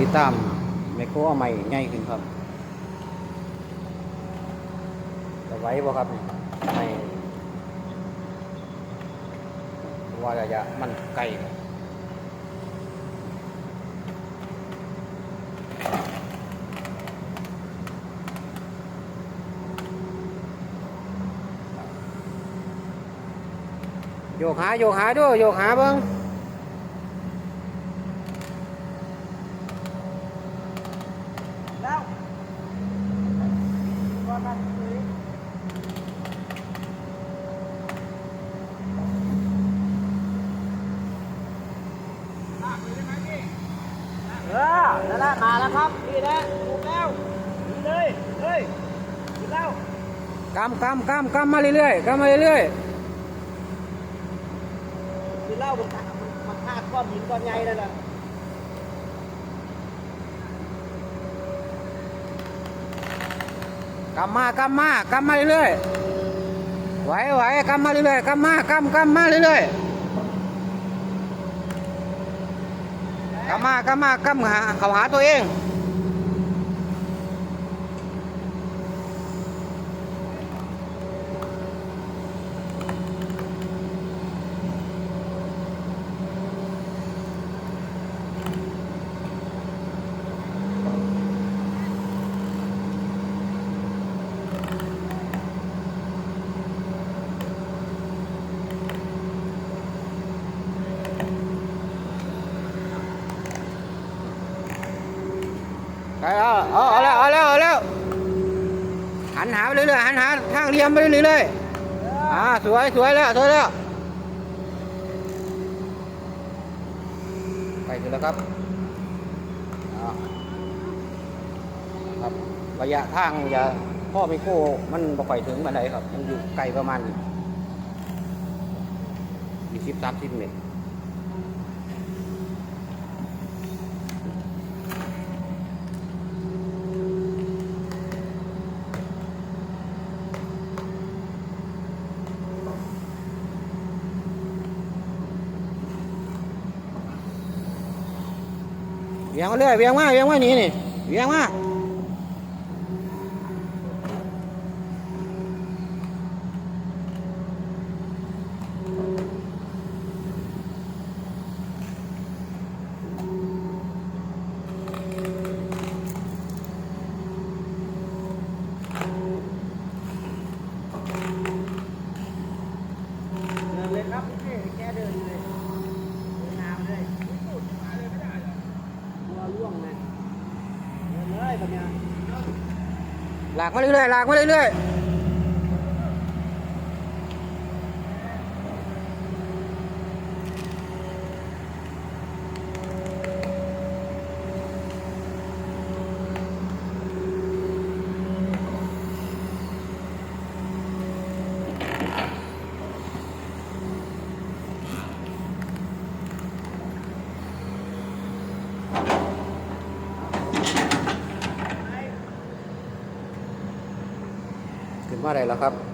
ติดตามไมโครเอาใหม่ใหญ่ขึ้นครับจะไว้บ่ครับนี่ไม่ว่าระยะมันไกลโยกหาโยกหาด้วยโยกหาเบิ้ง แล้วก็นั่นคือเออ นั่นแหละมาแล้วครับนี่แหละถูกแล้วนี่เลยเฮ้ยถูกแล้วกำกำกำกำมาเรื่อยๆกำมาเรื่อยคือเหล้ามันขาดมันมันขาดก้อนหินก้อนใหญ่นั่นแหละๆกำมากำมากำมาเรื่อยๆไหวไหวกำมาเรื่อยๆกำมากำกำมาเรื่อยๆ กำมากำมากำหาเขาหาตัวเอง เอาเอาเอาแล้วเอาแล้วเอาแล้วหันหาไปเรื่อยๆหันหาทางเรียมไปเรื่อยๆอ่าสวยสวยแล้วสวยแล้วไปถึงแล้วครับครับระยะทางอย่าพ่อไม่โค้มันบ่ค่อยถึงบันไดครับ มันอยู่ไกลประมาณยี่สิบสามสิบเมตร เวียงมาเรื่อยเวียงมาเวียงมาหนีนี่เวียงมา เดินเลยครับนี่แกเดินเลยเดินน้ำเลยตัวล่วงเลย เดินเลยแบบเนี้ยหลากมาเรื่อยๆหลากมาเรื่อยๆ ว่าอะไรแล้วครับ